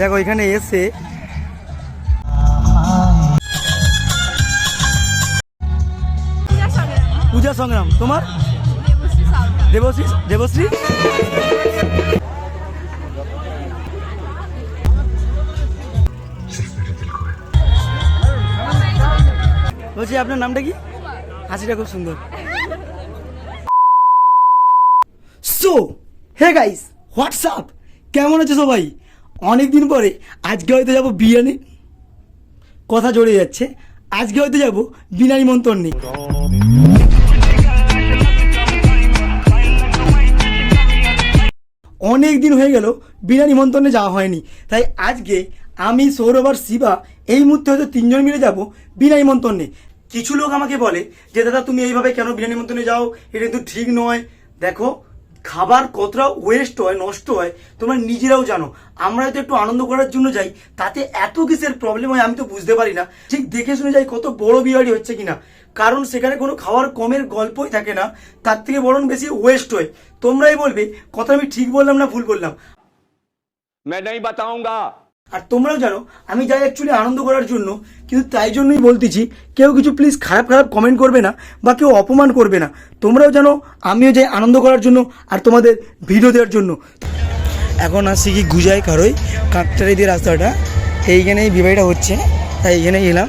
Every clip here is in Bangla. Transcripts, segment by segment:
দেখো, এখানে এসে পূজা সংগ্রাম। তোমার? দেবশ্রী দেবশ্রী? বলছি, আপনার নামটা কি? হাসিটা খুব সুন্দর। সো হে গাইস হোয়াটসঅ্যাপ কেমন আছে সবাই? অনেক দিন পরে, আজকে হয়তো যাব বিরিয়ানি। কথা জড়ে যাচ্ছে। আজকে হয়তো যাব বিনা নিমন্ত্রণে অনেক দিন হয়ে গেল বিনা নিমন্ত্রণে যাওয়া হয়নি। তাই আজকে আমি, সৌরভ আর শিবা এই মুহূর্তে হয়তো তিনজন মিলে যাব বিনা নিমন্ত্রণে কিছু লোক আমাকে বলে যে, দাদা, তুমি এইভাবে কেন বিনা নিমন্ত্রণে যাও? এটা কিন্তু ঠিক নয়। দেখো খাবার কতটা ওয়েস্ট হয় নষ্ট হয় তোমরা নিজেরাও জানো আমরা হয়তো একটু আনন্দ করার জন্য যাই তাতে এত কিসের প্রবলেম হয় আমি তো বুঝতে পারি না ঠিক দেখে শুনে যাই কত বড় বিয়ারি হচ্ছে কিনা কারণ সেখানে কোনো খাওয়ার কমের গল্পই থাকে না তার থেকে বরং বেশি ওয়েস্ট হয় তোমরাই বলবে কথা আমি ঠিক বললাম না ভুল বললাম मैं नहीं बताऊंगा আর তোমরাও জানো আমি যাই অ্যাকচুয়ালি আনন্দ করার জন্য কিন্তু তাই জন্যই বলতেছি কেউ কিছু প্লিজ খারাপ খারাপ কমেন্ট করবে না বা কেউ অপমান করবে না। তোমরাও জানো আমিও যাই আনন্দ করার জন্য আর তোমাদের ভিডিও দেওয়ার জন্য। এখন আসছি কি গুজাই কারোই কাঁকটারি দিয়ে রাস্তাটা। এইখানেই বিবাহটা হচ্ছে তাই এইখানেই এলাম।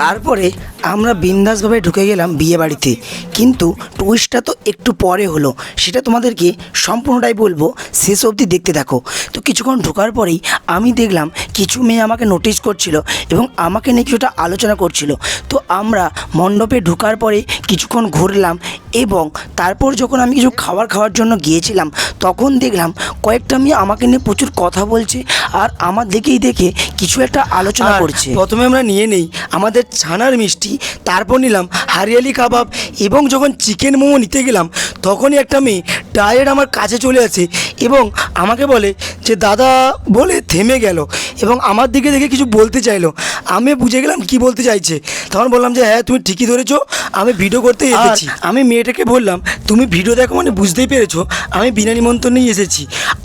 তারপরে আমরা বিন্দাসভাবে ঢুকে গেলাম বিয়ে বাড়িতে কিন্তু টুইস্টটা তো একটু পরে হলো। সেটা তোমাদেরকে সম্পূর্ণটাই বলব। শেষ অবধি দেখতে থাকো। তো কিছুক্ষণ ঢোকার পরেই আমি দেখলাম কিছু মেয়ে আমাকে নোটিস করছিল এবং আমাকে নিয়ে কিছুটা আলোচনা করছিল। তো আমরা মণ্ডপে ঢোকার পরে কিছুক্ষণ ঘুরলাম এবং তারপর যখন আমি কিছু খাবার খাওয়ার জন্য গিয়েছিলাম তখন দেখলাম কয়েকটা মেয়ে আমাকে নিয়ে প্রচুর কথা বলছে আর আমার দেখেই দেখে কিছু একটা আলোচনা করছে। প্রথমে আমরা নিয়ে নেই আমাদের ছানার মিষ্টি তারপর নিলাম হারিয়ালি কাবাব এবং যখন চিকেন মোমো নিতে গেলাম তখনই একটা মেয়ে ডাইরেক্ট আমার কাছে চলে আসে এবং আমাকে বলে যে দাদা বলে থেমে গেল এবং আমার দিকে দেখে কিছু বলতে চাইলো। আমি বুঝে গেলাম কি বলতে চাইছে। তখন বললাম যে হ্যাঁ তুমি ঠিকই ধরেছো আমি ভিডিও করতে এসেছি। আমি মেয়েটাকে বললাম তুমি ভিডিও দেখো মানে বুঝতেই পেরেছ আমি বিনা নিমন্ত্রণেই এসেছি।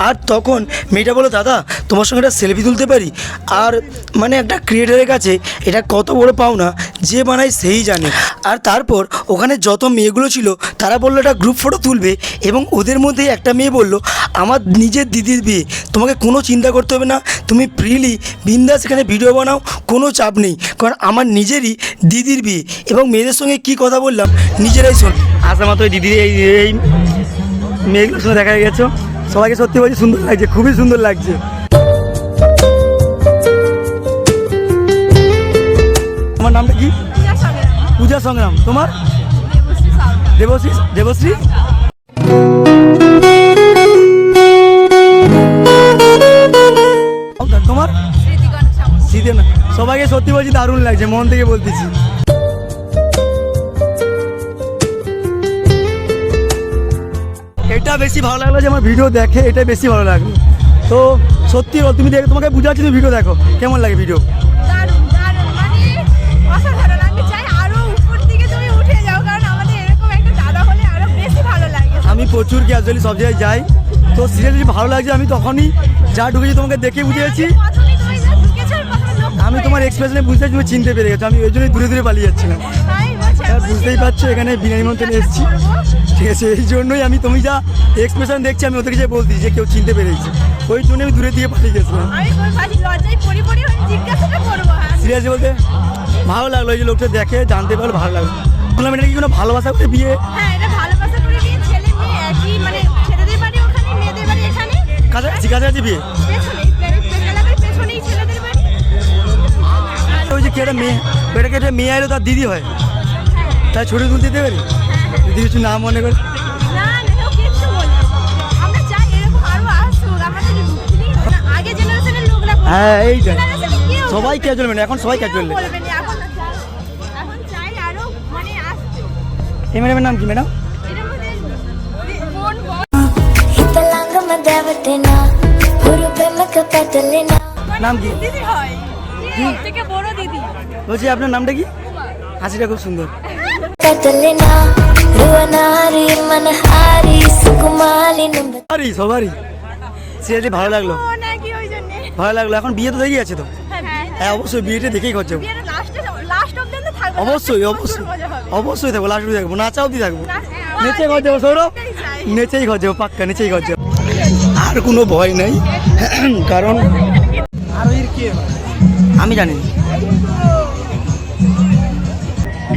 আর তখন মেয়েটা বলো দাদা তোমার সঙ্গে একটা সেলফি তুলতে পারি? আর মানে একটা ক্রিয়েটারের কাছে এটা কত বড় পাওনা যে বানায় সেই জানে। আর তারপর ওখানে যত মেয়েগুলো ছিল তারা বলল একটা গ্রুপ ফটো তুলবে। এবং ওদের মধ্যে একটা মেয়ে বলল আমার নিজের দিদির বিয়ে তোমাকে কোনো চিন্তা করতে হবে না তুমি ফ্রিলি বিন্দাস এখানে ভিডিও বানাও কোনো চাপ নেই। কারণ আমার নিজেরই দিদির বিয়ে। এবং মেয়েদের সঙ্গে কি কথা বললাম নিজেরাই শোন। আসা মাত্র দিদির এই এই মেয়েগুলোর সঙ্গে দেখা গেছো। সবাইকে সত্যি বলছি সুন্দর লাগছে খুবই সুন্দর লাগছে। তোমার নামটা কি? পূজা সংগ্রাম। তোমার? দেবশ্রী? দেবশ্রী? সবাইকে সত্যি বলছি দারুণ লাগছে মন থেকে বলতেছি। এটা বেশি ভালো লাগল যে আমার ভিডিও দেখে এটা বেশি ভালো লাগল। তো সত্যি তুমি দেখে তোমাকে বুঝাচ্ছি তুমি ভিডিও দেখো কেমন লাগে ভিডিও? মানে আমি প্রচুর ক্যাজুয়ালি সব জায়গায় যাই। তো সিরিয়াসলি ভালো লাগছে আমি তখনই যা ঢুকেছি তোমাকে দেখে বুঝেছি আমি তোমার এক্সপ্রেশনে বুঝতে তুমি চিনতে পেরে গেছো। আমি ওই জন্যই দূরে দূরে পালিয়ে যাচ্ছিলাম। এবার বুঝতেই পারছ এখানে বিনা নিমন্ত্রণে এসেছি। ঠিক আছে এই জন্যই আমি তুমি যা এক্সপ্রেশন দেখছি আমি ওদেরকে যে বলছি যে কেউ চিনতে পেরেছি ওই জন্য আমি দূরে দিয়ে পালিয়ে গেছিলাম। ওই হয়ে হ্যাঁ। সিরিয়াসলি বলতে ভালো লাগল এই যে লোকটা দেখে জানতে পারল ভালো লাগল। বললাম এটা কি কোনো ভালোবাসা করে বিয়ে? হ্যাঁ কাছাকাছি ভালোবাসা কি একটা মেয়ে? বেটাকে একটা মেয়ে এলো তার দিদি হয়। তাই ছুটি তুলতে দিতে পারি? যদি কিছু না মনে করে। হ্যাঁ এইটা সবাই ক্যাজুয়াল মেন মানে, এখন সবাই ক্যাজুয়াল এই ম্যাডামের নাম কি ম্যাডাম? নাম কি? থেকে বলছি আপনার নামটা কি? হাসিটা খুব সুন্দর। সবারই সবারই। সিরিয়ালি ভালো লাগল। ভালো লাগল। এখন বিয়ে তো দেখেই আছে তো? হ্যাঁ অবশ্যই বিয়েটা দেখেই খরচ অবশ্যই অবশ্যই। অবশ্যই থাকব লাস্ট অব্দি থাকব। নাচা অব্দি থাকব। নেচেই খরচ যাব সৌরভ। নেচেই ঘর যাব পাক্কা নেচেই ঘর আর কোনো ভয় নেই। কারণ আমি জানি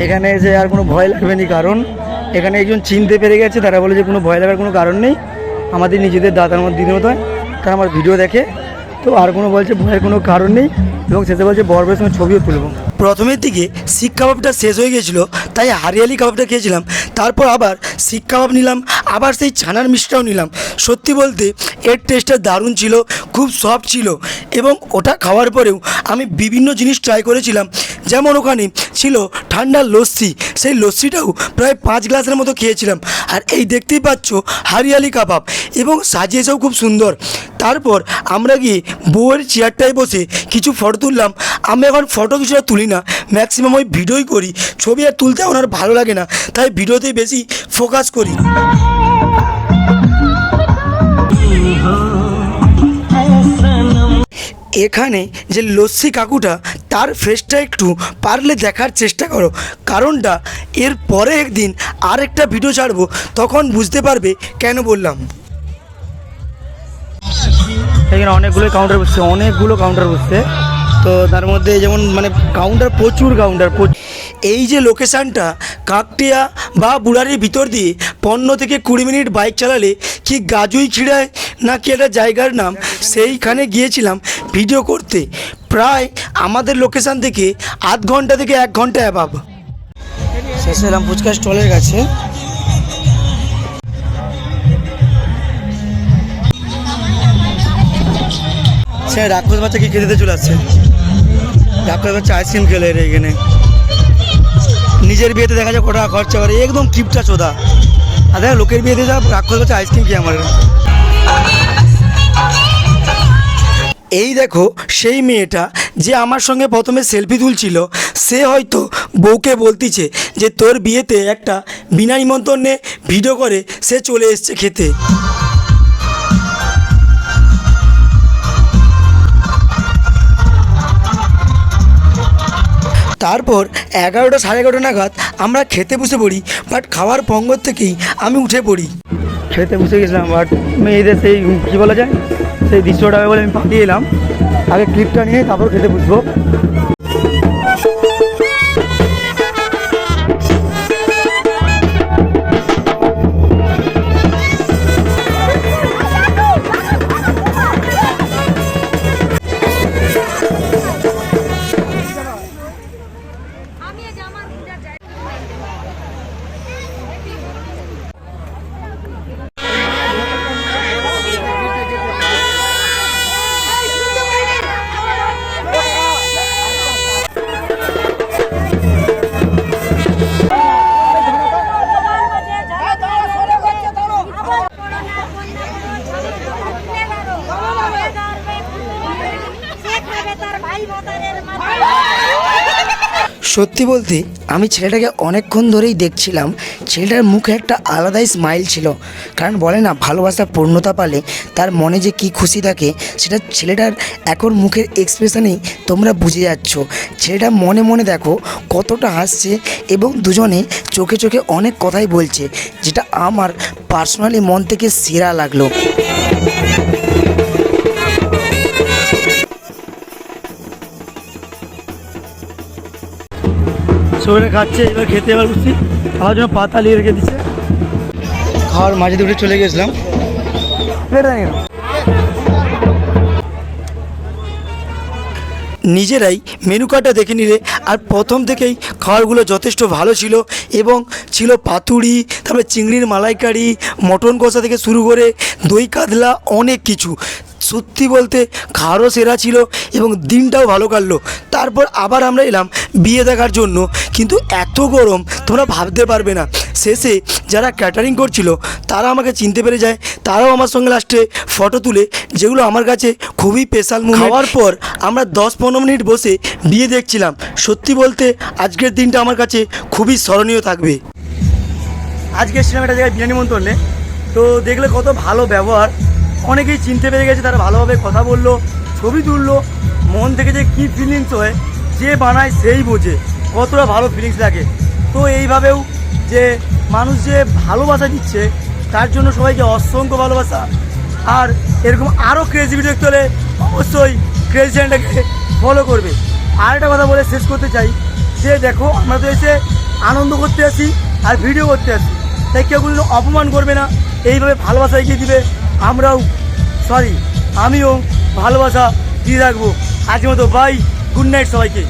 এখানে এসে আর কোনো ভয় লাগবে না কারণ এখানে একজন চিনতে পেরে গেছে তারা বলে যে কোনো ভয় লাগার কোনো কারণ নেই। আমাদের নিজেদের দাদার মধ্যে দিনের মতো তারা আমার ভিডিও দেখে তো আর কোনো বলছে ভয়ের কোনো কারণ নেই এবং শেষে বলছে বরবের সঙ্গে ছবিও তুলবো। প্রথমের দিকে শিক কাবাবটা শেষ হয়ে গেছিল তাই হারিয়ালি কাবাবটা খেয়েছিলাম তারপর আবার শিক কাবাব নিলাম আবার সেই ছানার মিষ্টিটাও নিলাম। সত্যি বলতে, এর টেস্টটা দারুণ ছিল, খুব সফট ছিল এবং ওটা খাওয়ার পরেও আমি বিভিন্ন জিনিস ট্রাই করেছিলাম। যেমন ওখানে ছিল ঠান্ডা লস্যি, সেই লস্যিটাও প্রায় পাঁচ গ্লাসের মতো খেয়েছিলাম। আর এই দেখতেই পাচ্ছ, হারিয়ালি কাবাব এবং সাজিয়েছেও খুব সুন্দর। তারপর আমরা গিয়ে বউয়ের চেয়ারটায় বসে কিছু ফটো তুললাম। আমি এখন ফটো কিছুটা তুলি না ম্যাক্সিমাম ওই ভিডিওই করি। ছবি আর তুলতে আমার ভালো লাগে না, তাই ভিডিওতেই বেশি ফোকাস করি। এখানে যে লস্যি কাকুটা, তার ফেসটা একটু পারলে দেখার চেষ্টা করো। কারণটা এর পরে একদিন আরেকটা ভিডিও ছাড়বো, তখন বুঝতে পারবে কেন বললাম। এখানে অনেকগুলো কাউন্টার বসছে, অনেকগুলো কাউন্টার বসছে। তো তার মধ্যে যেমন মানে কাউন্টার প্রচুর কাউন্টার এই যে লোকেশানটা কাকটিয়া বা বুড়ারির ভিতর দিয়ে পনেরো থেকে কুড়ি মিনিট বাইক চালালে কি গাজুই খিড়ায় নাকি একটা জায়গার নাম? সেইখানে গিয়েছিলাম ভিডিও করতে। প্রায় আমাদের লোকেশান থেকে আধ ঘণ্টা থেকে এক ঘণ্টা অ্যাভাব শেষ এলাম ফুচকা স্টলের কাছে। সে রাক্ষস বাচ্চা কি খেতে চলে আসছে? রাক্ষস বাচ্চা আইসক্রিম খেলে এখানে। নিজের বিয়েতে দেখা যায় কটা খরচা করে, একদম টিপটা চোদা আর দেখ, লোকের বিয়েতে যা রাক্ষস বাচ্চা আইসক্রিম খেয়ে আমার এই দেখো, সেই মেয়েটা যে আমার সঙ্গে প্রথমে সেলফি তুলছিল, সে হয়তো বউকে বলতিছে যে তোর বিয়েতে একটা বিনা নিমন্ত্রণে ভিডিও করে, সে চলে এসছে খেতে। তারপর এগারোটা সাড়ে এগারোটা নাগাদ আমরা খেতে বসে পড়ি বাট খাওয়ার পঙ্গর থেকেই আমি উঠে পড়ি। খেতে বসে গেছিলাম বাট মেয়েদের সেই কী বলা যায়? সেই দৃশ্যটা বলে আমি পাঠিয়ে এলাম। আগে ক্লিপটা নিয়ে তারপর খেতে বসবো। সত্যি বলতে, আমি ছেলেটাকে অনেকক্ষণ ধরেই দেখছিলাম। ছেলেটার মুখে একটা আলাদাই স্মাইল ছিল। কারণ বলে না ভালোবাসার পূর্ণতা পালে তার মনে যে কি খুশি থাকে, সেটা ছেলেটার এখন মুখের এক্সপ্রেশনেই তোমরা বুঝে যাচ্ছ। ছেলেটা মনে মনে দেখো কতটা হাসছে এবং দুজনে চোখে চোখে অনেক কথাই বলছে, যেটা আমার পার্সোনালি মন থেকে সেরা লাগল। শরীরে খাচ্ছে এবার খেতে এবার বুঝছি খাওয়ার জন্য পাতা নিয়ে রেখে দিচ্ছে। খাওয়ার মাঝে দুটো চলে গেছিলাম। নিজেরাই মেনু কার্ডটা দেখে নিলে আর প্রথম থেকেই খাবারগুলো যথেষ্ট ভালো ছিল এবং ছিল পাতুড়ি তারপরে চিংড়ির মালাইকারি মটন কষা থেকে শুরু করে দই কাতলা অনেক কিছু। সত্যি বলতে খাওয়ারও সেরা ছিল এবং দিনটাও ভালো কাটলো। তারপর আবার আমরা এলাম বিয়ে দেখার জন্য। কিন্তু এত গরম তোমরা ভাবতে পারবে না। শেষে যারা ক্যাটারিং করছিল তারা আমাকে চিনতে পেরে যায়। তারাও আমার সঙ্গে লাস্টে ফটো তুলে যেগুলো আমার কাছে খুবই স্পেশাল হওয়ার পর আমরা দশ পনেরো মিনিট বসে বিয়ে দেখছিলাম। সত্যি বলতে আজকের দিনটা আমার কাছে খুবই স্মরণীয় থাকবে। আজকে এসেছিলাম একটা জায়গায় বিয়ে নিমন্ত্রণে তো দেখলে কত ভালো ব্যবহার। অনেকেই চিনতে পেরে গেছে, তারা ভালোভাবে কথা বলল, ছবি তুললো, মন থেকে যে কী ফিলিংস হয়, যে বানায় সেই বোঝে, কতটা ভালো ফিলিংস লাগে। তো এইভাবেও যে মানুষ যে ভালোবাসা দিচ্ছে, তার জন্য সবাইকে অসংখ্য ভালোবাসা। আর এরকম আরও ক্রেজি ভিডিও দেখতে হলে অবশ্যই ক্রেজি চ্যানেলটাকে ফলো করবে। আর একটা কথা বলে শেষ করতে চাই, যে দেখো, আমরা তো এসে আনন্দ করতে আসি আর ভিডিও করতে আসি। তাই কেউ অপমান করবে না, এইভাবে ভালোবাসা এগিয়ে দিবে। আমরাও সরি আমিও ভালোবাসা দিয়ে রাখব। আজ মতো বাই গুড নাইট সবাইকে।